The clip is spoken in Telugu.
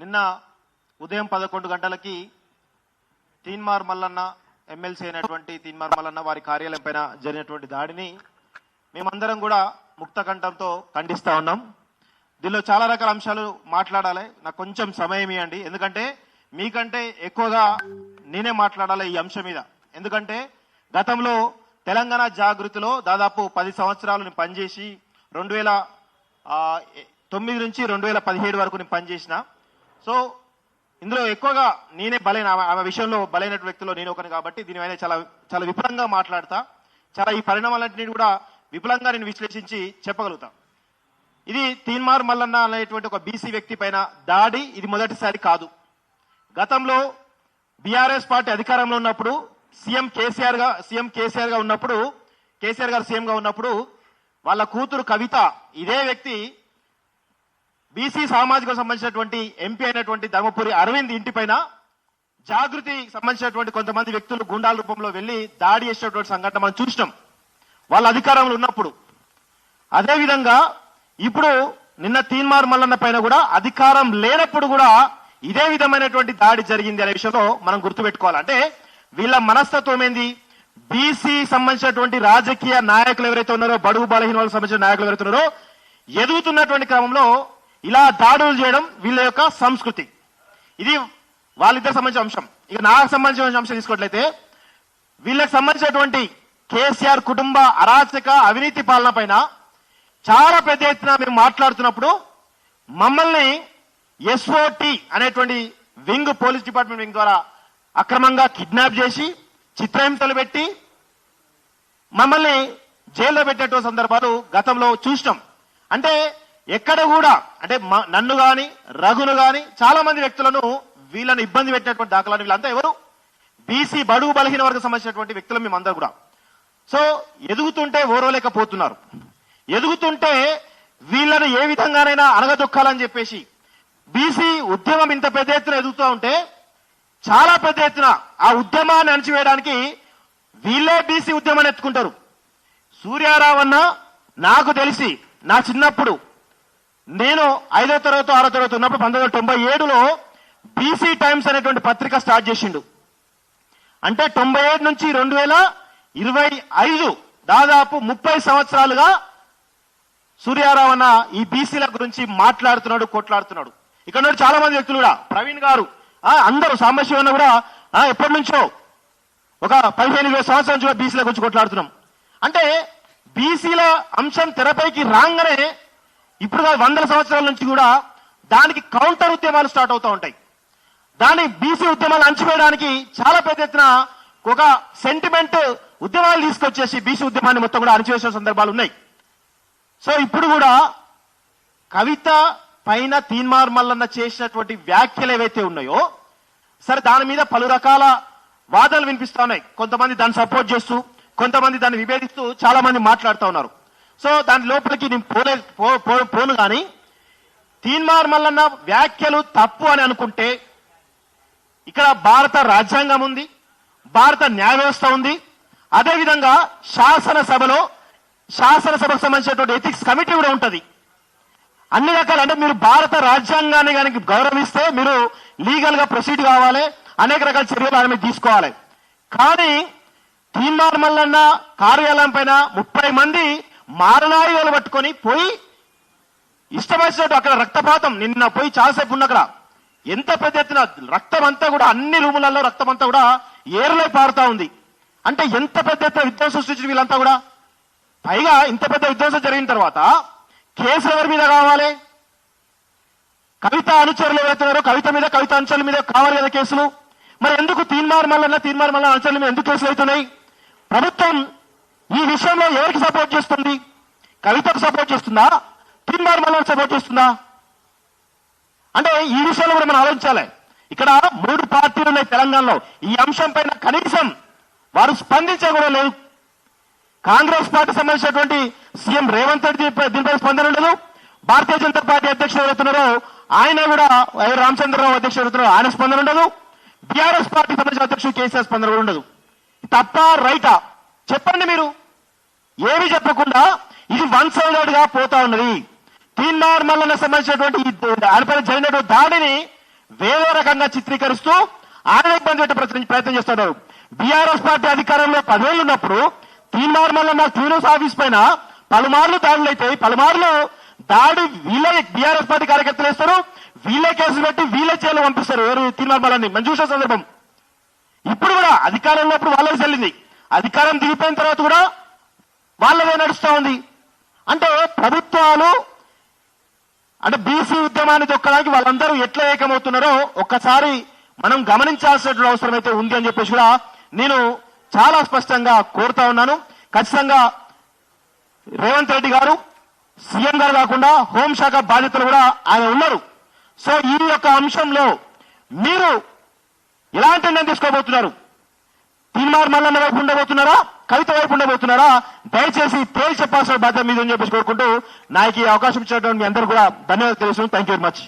నిన్న ఉదయం పదకొండు గంటలకి తీన్మార్ మల్లన్న ఎమ్మెల్సీ అయినటువంటి తీన్మార్ మల్లన్న వారి కార్యాలయం పైన జరిగినటువంటి దాడిని మేమందరం కూడా ముక్తకంఠంతో ఖండిస్తూ ఉన్నాం. దీనిలో చాలా రకాల అంశాలు మాట్లాడాలి. నాకు కొంచెం సమయం ఇవ్వండి ఎందుకంటే మీకంటే ఎక్కువగా నేనే మాట్లాడాలి ఈ అంశం మీద. ఎందుకంటే గతంలో తెలంగాణ జాగృతిలో దాదాపు పది సంవత్సరాలు నేను పనిచేసి రెండు వేల తొమ్మిది నుంచి రెండు వేల పదిహేడు వరకు నేను పనిచేసిన సో ఇందులో ఎక్కువగా నేనే బలైన ఆమె- విషయంలో బలైన వ్యక్తిలో నేను ఒకని కాబట్టి దీనిపైన చాలా చాలా విపులంగా మాట్లాడతా. చాలా ఈ పరిణామాలన్నింటినీ కూడా విపులంగా నేను విశ్లేషించి చెప్పగలుగుతా. ఇది తీన్మార్ మల్లన్న అనేటువంటి ఒక బీసీ వ్యక్తి పైన దాడి ఇది మొదటిసారి కాదు. గతంలో బీఆర్ఎస్ పార్టీ అధికారంలో ఉన్నప్పుడు సీఎం కేసీఆర్గా సీఎం కేసీఆర్గా ఉన్నప్పుడు కేసీఆర్ గారు సీఎంగా ఉన్నప్పుడు వాళ్ళ కూతురు కవిత ఇదే వ్యక్తి బీసీ సామాజిక సంబంధించినటువంటి ఎంపీ అయినటువంటి ధర్మపురి అరవింద్ ఇంటి పైన జాగృతి సంబంధించినటువంటి కొంతమంది వ్యక్తులు గుండాల రూపంలో వెళ్ళి దాడి చేసినటువంటి సంఘటన మనం చూసినాం. వాళ్ళ అధికారంలో ఉన్నప్పుడు. అదేవిధంగా ఇప్పుడు నిన్న తీన్మార్ మల్లన్న పైన కూడా అధికారం లేనప్పుడు కూడా ఇదే విధమైనటువంటి దాడి జరిగింది అనే విషయంలో మనం గుర్తుపెట్టుకోవాలి. అంటే వీళ్ళ మనస్తత్వం ఏంది? బీసీ సంబంధించినటువంటి రాజకీయ నాయకులు ఎవరైతే ఉన్నారో బడుగు బలహీన వాళ్ళకి సంబంధించిన నాయకులు ఎవరైతే ఉన్నారో ఎదుగుతున్నటువంటి క్రమంలో ఇలా దాడులు చేయడం వీళ్ళ యొక్క సంస్కృతి. ఇది వాళ్ళిద్దరు సంబంధించిన అంశం. ఇక నాకు సంబంధించిన అంశం తీసుకోవట్లయితే వీళ్ళకి సంబంధించినటువంటి కేసీఆర్ కుటుంబ అరాచక అవినీతి పాలన పైన చాలా పెద్ద ఎత్తున మేము మాట్లాడుతున్నప్పుడు మమ్మల్ని ఎస్ఓటి అనేటువంటి వింగ్ పోలీస్ డిపార్ట్మెంట్ వింగ్ ద్వారా అక్రమంగా కిడ్నాప్ చేసి చిత్రహింసలు పెట్టి మమ్మల్ని జైల్లో పెట్టేటువంటి సందర్భాలు గతంలో చూసినాం. అంటే ఎక్కడ కూడా అంటే మ- నన్ను గాని రఘును గాని చాలా మంది వ్యక్తులను వీళ్ళని ఇబ్బంది పెట్టినటువంటి దాఖలాన్ని వీళ్ళంతా ఎవరు? బీసీ బడుగు బలహీన వర్గం సంబంధించినటువంటి వ్యక్తులు మేమందరూ కూడా. సో ఎదుగుతుంటే ఓరవలేకపోతున్నారు. ఎదుగుతుంటే వీళ్ళను ఏ విధంగానైనా అనగదొక్కాలని చెప్పేసి బీసీ ఉద్యమం ఇంత పెద్ద ఎత్తున ఎదుగుతూ ఉంటే చాలా పెద్ద ఎత్తున ఆ ఉద్యమాన్ని అణచివేయడానికి వీళ్ళే బీసీ ఉద్యమాన్ని ఎత్తుకుంటారు. సూర్యారావు అన్న నాకు తెలిసి నా చిన్నప్పుడు నేను ఐదో తరగతి ఆరో తరగతి ఉన్నప్పుడు పంతొమ్మిది వందల తొంభై ఏడులో బీసీ టైమ్స్ అనేటువంటి పత్రిక స్టార్ట్ చేసిండు. అంటే తొంభై ఏడు నుంచి రెండు వేల ఇరవై ఐదు దాదాపు ముప్పై సంవత్సరాలుగా సూర్యారావు అన్న ఈ బీసీల గురించి మాట్లాడుతున్నాడు కొట్లాడుతున్నాడు. ఇక్కడ నుండి చాలా మంది వ్యక్తులు కూడా ప్రవీణ్ గారు ఆ, అందరూ సాంబశివన్న కూడా ఎప్పటి నుంచో ఒక పదిహేను వేల సంవత్సరాల నుంచి కూడా బీసీల గురించి కొట్లాడుతున్నాం. అంటే బీసీల అంశం తెరపైకి రాగానే ఇప్పుడు కాదు, వందల సంవత్సరాల నుంచి కూడా దానికి కౌంటర్ ఉద్యమాలు స్టార్ట్ అవుతూ ఉంటాయి. దాని బీసీ ఉద్యమాలు అంచుకోవడానికి చాలా పెద్ద ఎత్తున ఒక సెంటిమెంట్ ఉద్యమాలు తీసుకొచ్చేసి బీసీ ఉద్యమాన్ని మొత్తం కూడా అణచివేసిన సందర్భాలు ఉన్నాయి. సో ఇప్పుడు కూడా కవిత పైన తీన్మార్ మల్లన్న చేసినటువంటి వ్యాఖ్యలు ఏవైతే ఉన్నాయో సరే దాని మీద పలు రకాల వాదనలు వినిపిస్తా ఉన్నాయి. కొంతమంది దాన్ని సపోర్ట్ చేస్తూ కొంతమంది దాన్ని విభేదిస్తూ చాలా మంది మాట్లాడుతూ ఉన్నారు. సో దాని లోపలికి నేను పోలే పో- పో- పోను కానీ తీన్మార్ మల్లన్న వ్యాఖ్యలు తప్పు అని అనుకుంటే ఇక్కడ భారత రాజ్యాంగం ఉంది భారత న్యాయ వ్యవస్థ ఉంది అదేవిధంగా శాసనసభలో శాసనసభకు సంబంధించినటువంటి ఎథిక్స్ కమిటీ కూడా ఉంటుంది. అన్ని రకాల అంటే మీరు భారత రాజ్యాంగాన్ని కనుక గౌరవిస్తే మీరు లీగల్గా ప్రొసీడ్ కావాలి అనేక రకాల చర్యలు ఆయన మీద తీసుకోవాలి. కానీ తీన్మార్ మల్లన్న కార్యాలయం పైన ముప్పై మంది మారణాయుధాలు పట్టుకొని పోయి ఇష్టమైనట్టు అక్కడ రక్తపాతం నిన్న పోయి చాలాసేపు ఉన్న అక్కడ ఎంత పెద్ద ఎత్తున రక్తం అంతా కూడా అన్ని రూములలో రక్తం అంతా కూడా ఏర్లై పారుతా ఉంది. అంటే ఎంత పెద్ద ఎత్తున విధ్వంసం సృష్టించిన వీళ్ళంతా కూడా? పైగా ఇంత పెద్ద విధ్వంసం జరిగిన తర్వాత కేసులు ఎవరి మీద కావాలి? కవిత అనుచరులు ఎవరైతున్నారో కవిత మీద కవిత అనుచరుల మీద కావాలి కదా కేసులు? మరి ఎందుకు తీన్మార్ మల్లన్న తీన్మార్ మల్లన్న అనుచరుల మీద ఎందుకు కేసులు అవుతున్నాయి? ప్రభుత్వం ఈ విషయంలో ఎవరికి సపోర్ట్ చేస్తుంది? కవితకు సపోర్ట్ చేస్తుందా? తిరుమల మల్లన్న సపోర్ట్ చేస్తుందా? అంటే ఈ విషయంలో కూడా మనం ఆలోచించాలి. ఇక్కడ మూడు పార్టీలు ఉన్నాయి తెలంగాణలో. ఈ అంశం పైన కనీసం వారు స్పందించే కూడా లేదు. కాంగ్రెస్ పార్టీ సంబంధించినటువంటి సీఎం రేవంత్ రెడ్డి దీనిపై- స్పందన ఉండదు. భారతీయ జనతా పార్టీ అధ్యక్షుడు ఎవరుతున్నారో ఆయన కూడా ఐ రామచంద్రరావు అధ్యక్షుడు ఎవరుతున్నారో ఆయన స్పందన ఉండదు. బీఆర్ఎస్ పార్టీ సంబంధించిన అధ్యక్షుడు కేసీఆర్ స్పందన కూడా ఉండదు. తప్ప రైటా? చెప్పండి మీరు. ఏమి చెప్పకుండా ఇది వన్ సైడెడ్గా పోతా ఉన్నది. తీన్మార్ మల్లన్న సంబంధించినటువంటి ఆయనపై దానిపైన జరిగినటువంటి దాడిని వేరే రకంగా చిత్రీకరిస్తూ ఆయన ఇబ్బంది పెట్టే ప్రయత్నం చేస్తున్నారు. బీఆర్ఎస్ పార్టీ అధికారంలో పదేళ్ళు ఉన్నప్పుడు తీన్మార్ మల్లన్న క్యూనస్ ఆఫీస్ పైన పలుమార్లు దాడులు అయితే పలుమార్లు దాడి వీళ్ళే బీఆర్ఎస్ పార్టీ కార్యకర్తలు వేస్తారు వీళ్ళే కేసులు పెట్టి వీళ్ళే జైలు పంపిస్తారు. ఎవరు తీన్మార్ మల్లన్ని మనం చూసిన సందర్భం. ఇప్పుడు కూడా అధికారంలో ఉన్నప్పుడు వాళ్ళకి చెల్లింది అధికారం దిగిపోయిన తర్వాత కూడా వాళ్ళదే నడుస్తూ ఉంది. అంటే ప్రభుత్వాలు అంటే బీసీ ఉద్యమాన్ని దొక్కడానికి వాళ్ళందరూ ఎట్లా ఏకమవుతున్నారో ఒక్కసారి మనం గమనించాల్సిన అవసరం అయితే ఉంది అని చెప్పేసి కూడా నేను చాలా స్పష్టంగా కోరుతా ఉన్నాను. ఖచ్చితంగా రేవంత్ రెడ్డి గారు సీఎం గారు కాకుండా హోంశాఖ బాధ్యతలు కూడా ఆయన ఉన్నారు. సో ఈ యొక్క అంశంలో మీరు ఎలాంటి నిర్ణయం తీసుకోబోతున్నారు? తీన్మార్ మల్లన్న వైపు ఉండబోతున్నారా? కవిత వైపు ఉండబోతున్నారా? దయచేసి తేల్చి చెప్పాల్సిన బాధ్యత మీద అని చెప్పేసి కోరుకుంటూ నాకు ఈ అవకాశం ఇచ్చినటువంటి మీ అందరూ కూడా ధన్యవాదాలు తెలుసు థ్యాంక్ యూ వెరీ మచ్